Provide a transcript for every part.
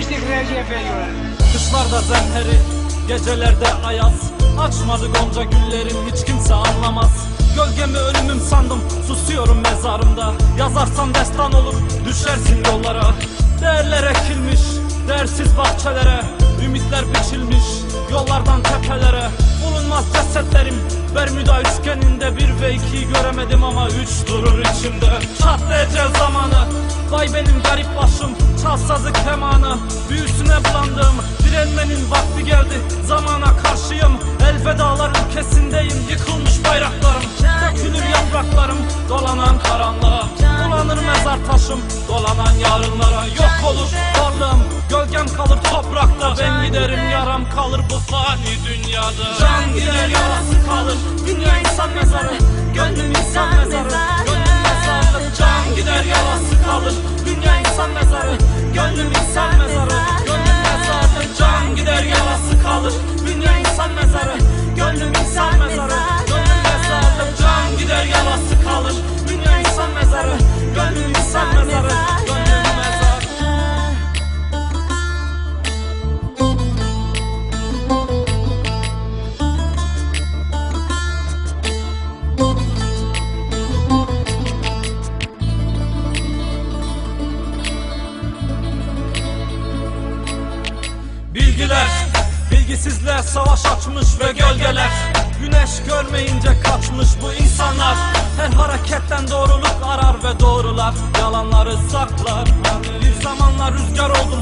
keyfe göre. Kışlarda zemheri, gecelerde ayaz. Açmadı gonca güllerin hiç kimse anlamaz. Gölgemi ölümüm sandım, susuyorum mezarımda. Yazarsam destan olur, düşersin yollara. Değerler ekilmiş, değersiz bahçelere. Ümitler biçilmiş, yollardan tepelere. Bulunmaz cesetlerim, Bermuda üçgeninde Bir ve ikiyi göremedim ama üç durur içimde. Ecel zamanı, vay benim garip başım Çal sazı kemanı, büyüsüne bulandım Direnmenin vakti geldi, zamana karşıyım Elvedalar ülkesindeyim, yıkılmış bayraklarım Dökülür yapraklarım, dolanan karanlığa Dolanır mezar taşım, dolanan yarınlara Yok olur varlığım, gölgem kalır toprakta Ben giderim. Yaram kalır bu fani dünyada. Can gider yarası kalır, dünya insan mezarı bilgisizler savaş açmış ve gölgeler. Güneş görmeyince kaçmış bu insanlar. Her hareketten doğruluk arar ve doğrular. Yalanları saklar. Bir zamanlar rüzgar oldum.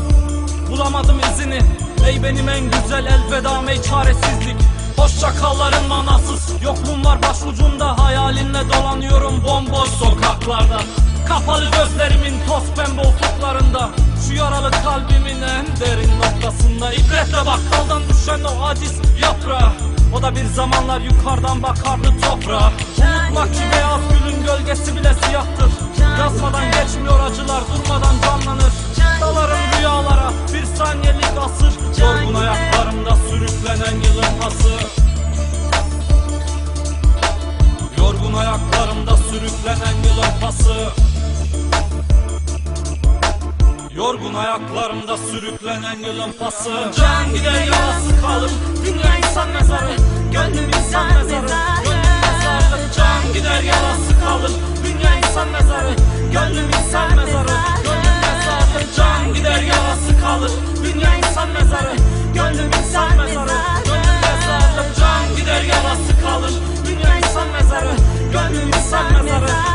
Bulamadım izini. Ey benim en güzel elvedam ey çaresizlik. Hoşça kalların manasız Yokluğum var başucumda. Hayalinle dolanıyorum bomboş sokaklarda. Kapalı noktasında İbretle bakkaldan düşen o aciz yaprağı. O da bir zamanlar yukarıdan bakardı toprağa. Unutmak ki beyaz gülün gölgesi bile siyahtır. Yazmadan geçmiyor acılar durmadan canlanır. Dalarım rüyalara bir saniyelik asır. Yorgun ayaklarımda sürüklenen yılın pası Yorgun ayaklarımda sürüklenen yılın pası Yorgun ayaklarımda sürüklenen yılın pası. Can gide yalası kalır Dünya insan mezarı. Gönlüm insan mezarı Gönlüm mezarı. Can gider yalası kalır Dünya insan mezarı. Gönlüm insan mezarı Gönlüm mezarı. Can gider yalası kalır Dünya insan mezarı. Gönlüm insan mezarı Gönlüm mezarı. Can gider yalası kalır Dünya insan mezarı. Gönlüm insan mezarı.